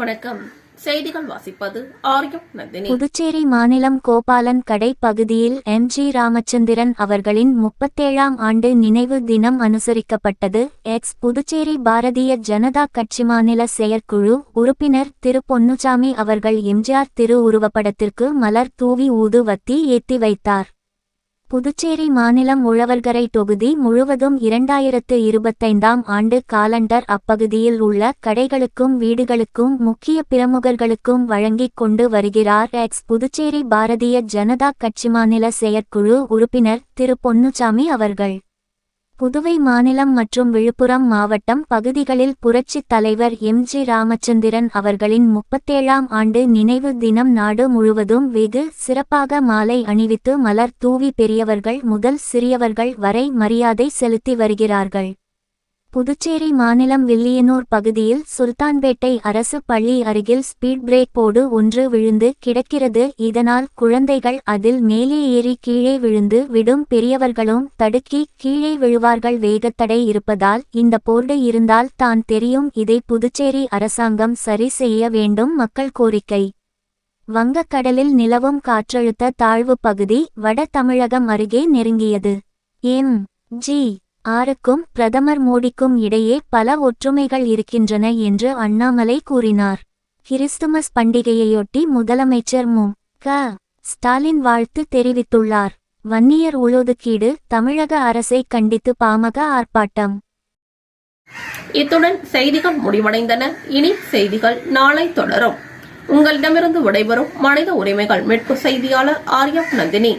வணக்கம். செய்திகள் வாசிப்பது ஆரியம் நந்தினி. புதுச்சேரி மாநிலம் கோபாலன் கடை பகுதியில் எம். ஜி. ராமச்சந்திரன் அவர்களின் முப்பத்தேழாம் ஆண்டு நினைவு தினம் அனுசரிக்கப்பட்டது. எக்ஸ். புதுச்சேரி பாரதிய ஜனதா கட்சி மாநில செயற்குழு உறுப்பினர் திரு. பொன்னுச்சாமி அவர்கள் எம்ஜிஆர் திரு. உருவப்படத்திற்கு மலர் தூவி ஊதுவத்தி ஏத்தி வைத்தார். புதுச்சேரி மாநிலம் உழவர்கரை தொகுதி முழுவதும் இரண்டாயிரத்து இருபத்தைந்தாம் ஆண்டு காலண்டர் அப்பகுதியில் உள்ள கடைகளுக்கும் வீடுகளுக்கும் முக்கிய பிரமுகர்களுக்கும் வழங்கிக் கொண்டு வருகிறார் எக்ஸ் புதுச்சேரி பாரதிய ஜனதா கட்சி மாநில செயற்குழு உறுப்பினர் திரு பொன்னுச்சாமி அவர்கள். புதுவை மாநிலம் மற்றும் விழுப்புரம் மாவட்டம் பகுதிகளில் புரட்சித் தலைவர் எம். ஜி. ராமச்சந்திரன் அவர்களின் முப்பத்தேழாம் ஆண்டு நினைவு தினம் நாடு முழுவதும் வெகு சிறப்பாக மாலை அணிவித்து மலர் தூவி பெரியவர்கள் முதல் சிறியவர்கள் வரை மரியாதை செலுத்தி வருகிறார்கள். புதுச்சேரி மாநிலம் வில்லியனூர் பகுதியில் சுல்தான்பேட்டை அரசு பள்ளி அருகில் ஸ்பீட் பிரேக் போடு ஒன்று விழுந்து கிடக்கிறது. இதனால் குழந்தைகள் அதில் மேலே ஏறி கீழே விழுந்து விடும் பெரியவர்களும் தடுக்கி கீழே விழுவார்கள். வேகத்தடை இருப்பதால் இந்த போர்டு இருந்தால் தான் தெரியும் இதை புதுச்சேரி அரசாங்கம் சரி செய்ய வேண்டும் மக்கள் கோரிக்கை. வங்கக்கடலில் நிலவும் காற்றழுத்த தாழ்வு பகுதி வட தமிழகம் அருகே நெருங்கியது. எம். ஜி. ஆருக்கும் பிரதமர் மோடிக்கும் இடையே பல ஒற்றுமைகள் இருக்கின்றன என்று அண்ணாமலை கூறினார். கிறிஸ்துமஸ் பண்டிகையையொட்டி முதலமைச்சர் மு. க. ஸ்டாலின் வாழ்த்து தெரிவித்துள்ளார். வன்னியர் உளொதுக்கீடு தமிழக அரசை கண்டித்து பாமக ஆர்ப்பாட்டம். இத்துடன் செய்திகள் முடிவடைந்தன. இனி செய்திகள் நாளை தொடரும். உங்களிடமிருந்து விடைபெறும் மனித உரிமைகள் மீட்பு செய்தியாளர் ஆர்யா நந்தினி.